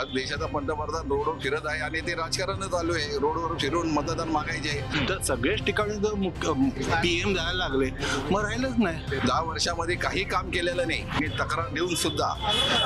आज देशाचा पंतप्रधान रोडवर फिरत आहे आणि ते राजकारण चालू आहे. रोडवर फिरून मतदान मागायचे तर सगळ्याच ठिकाणी जर पीएम जायला लागले. मग राहिलंच नाही. दहा वर्षामध्ये काही काम केलेलं नाही. आणि तक्रार देऊन सुद्धा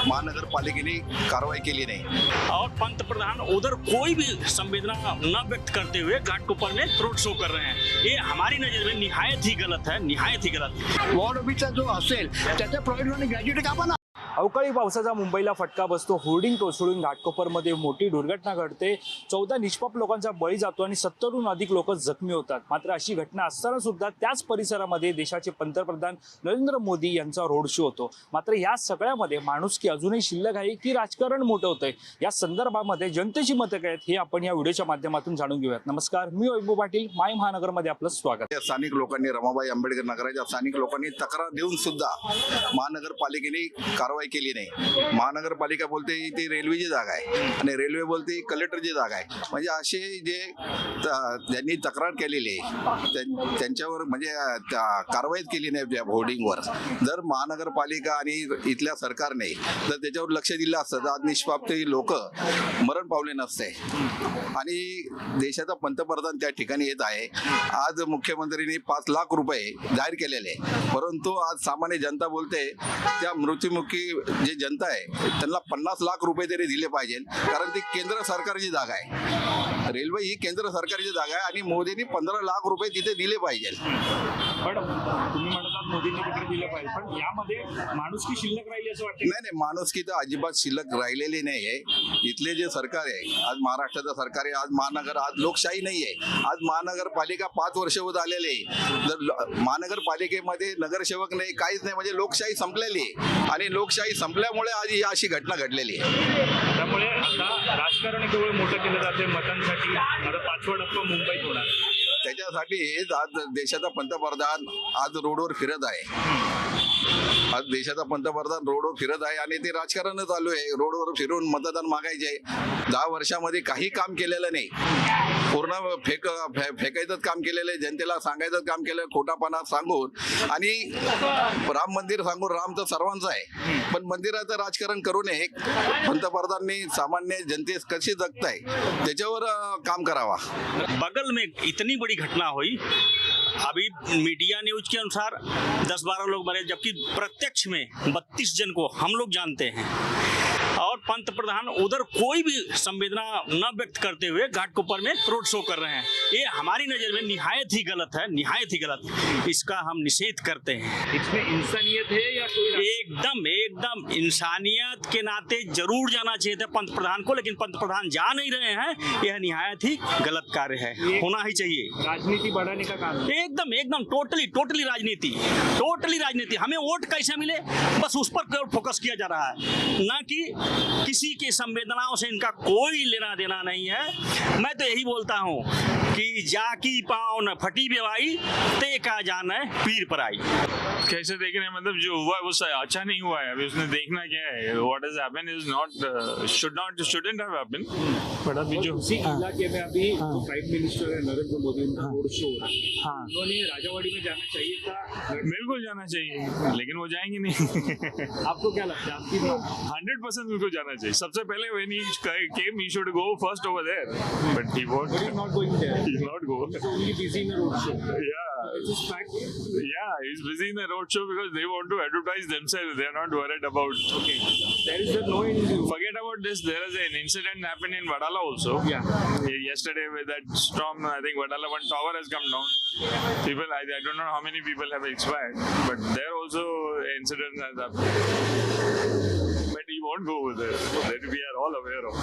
महानगरपालिकेने कारवाई केली नाही. और पंत प्रधान उधर कोई भी संवेदना न व्यक्त करते हुए घाटकोपर में रोड शो कर रहे हैं। ये हमारी नजर में निहायत ही गलत है निहायत ही गलत वॉर्ड ऑफिसचा जो असेल त्याच्या प्रोजेक्ट ग्रॅज्युएट का अवकाळी पावसाचा मुंबईला फटका बसतो. होर्डिंग कोसळून घाटकोपरमध्ये मोठी दुर्घटना घडते. चौदा निष्पाप लोकांचा बळी जातो आणि सत्तरहून अधिक लोक जखमी होतात. मात्र अशी घटना असताना सुद्धा त्याच परिसरामध्ये देशाचे पंतप्रधान नरेंद्र मोदी यांचा रोड शो होतो. मात्र या सगळ्यामध्ये माणुसकी अजूनही शिल्लक आहे की राजकारण मोठं होतंय. या संदर्भामध्ये जनतेची मतं काय आहेत हे आपण या व्हिडिओच्या माध्यमातून जाणून घेऊयात. नमस्कार मी वैभव पाटील. माय महानगरमध्ये आपलं स्वागत. त्या स्थानिक लोकांनी रमाबाई आंबेडकर नगराच्या स्थानिक लोकांनी तक्रार देऊन सुद्धा महानगरपालिकेने कारवाई केली नाही. महानगरपालिका बोलते ती रेल्वेची जागा आहे आणि रेल्वे बोलते कलेक्टरची जागा आहे. म्हणजे असे जे त्यांनी तक्रार केलेली आहे त्यांच्यावर म्हणजे कारवाईच केली नाही त्या होर्डिंगवर. जर महानगरपालिका आणि इथल्या सरकारने जर त्याच्यावर लक्ष दिलं असतं तर आज निष्पाप लोक मरण पावले नसते. आणि देशाचा पंतप्रधान त्या ठिकाणी येत आहे. आज मुख्यमंत्रीने पाच लाख रुपये जाहीर केलेले. परंतु आज सामान्य जनता बोलते त्या मृत्युमुखी जे जनता आहे त्यांना पन्नास लाख रुपये तरी दिले पाहिजे कारण ती केंद्र सरकारची जागा आहे. रेल्वे ही केंद्र सरकारची जागा आहे आणि मोदींनी पंधरा लाख रुपये तिथे दिले पाहिजे. पण तुम्ही म्हणतात मोदींनी तिकडे दिलं पाहिजे पण यामध्ये माणुसकी शिल्लक राहिली असं वाटतं नाही नाही माणुसकी तर अजिबात शिल्लक राहिलेली नाही आहे इथले जे सरकार आहे आज महाराष्ट्राचं सरकार आहे आज महानगर आज लोकशाही नाही आहे आज महानगरपालिका पाच वर्ष होत आलेले आहे. जर महानगरपालिकेमध्ये नगरसेवक नाही काहीच नाही म्हणजे लोकशाही संपलेली आहे. आणि लोकशाही संपल्यामुळे आज ही अशी घटना घडलेली आहे. त्यामुळे आता राजकारण केवळ मोठं केलं जाते मतांसाठी आता पाचवा टप्पा मुंबईत होणार. त्याच्यासाठी आज देशाचा पंतप्रधान आज रोडवर फिरत आहे. आज देशाचा पंतप्रधान रोडवर फिरत आहे आणि ते राजकारण चालू आहे. रोडवर फिरून मतदान मागायचे दहा वर्षामध्ये काही काम केलेलं नाही. पूर्ण फेक फे- फेकायचंच काम केलेलं आहे. जनतेला सांगायचंच काम केलं खोटापणा सांगून आणि राम मंदिर सांगून राम तर सर्वांचं आहे. पण मंदिराचं राजकारण करू नये पंतप्रधाननी सामान्य जनतेस कशी जगताय? त्याच्यावर काम करावा. बगल में इतनी बड़ी घटना हुई अभी मीडिया न्यूज के अनुसार 10-12 लोग मरे जबकि प्रत्यक्ष में 32 जन को हम लोग जानते हैं। और पंत प्रधान उधर कोई भी संवेदना न व्यक्त करते हुए घाट घाटकोपर में रोड शो कर रहे हैं। ये हमारी नज़र में निहायत ही गलत है निहायत ही गलत। इसका हम निषेध करते हैं। इसमें इंसानियत है या कोई एकदम एकदम इंसानियत के नाते ज़रूर जाना चाहिए था पंत प्रधान को लेकिन पंत प्रधान जा नहीं रहे हैं। यह निहायत ही गलत कार्य है। होना ही चाहिए। राजनीति बढ़ाने का काम एकदम एकदम टोटली टोटली राजनीति। टोटली राजनीति। हमें वोट कैसे मिले? बस उस पर फोकस किया जा रहा है? ना कि किसी की संवेदनाओं से इनका कोई लेना देना नहीं है। मैं तो यही बोलता हूँ कि जाकी पाँव न फटी बेवाई, ते का जान है पीर पर आई। कैसे देख रहे हैं? मतलब जो हुआ है वो अच्छा नहीं हुआ है। अभी उसने देखना क्या है? What is happen is not should not shouldn't have happen but अभी जो उसी इलाके में अभी प्राइम मिनिस्टर है नरेंद्र मोदी उनका रोड शो हो रहा है। हाँ। उन्होंने राजावाड़ी में जाना चाहिए था। बिल्कुल जाना चाहिए लेकिन वो जाएंगे नहीं। आपको क्या लगता है? आपकी हंड्रेड परसेंट उनको जाना चाहिए। सबसे पहले when he came he should go first over there. But he won't. But he's not going there. he's not go He's only busy he's busy in the road show because they want to advertise themselves they're not worried about Okay. There is no Forget about this. There is an incident happened in Vadala also. Yeah. Yesterday with that storm, I think Vadala one tower has come down. People, I, I don't know how many people have expired, but there also incident has happened. But he won't go over there. That we are all aware of.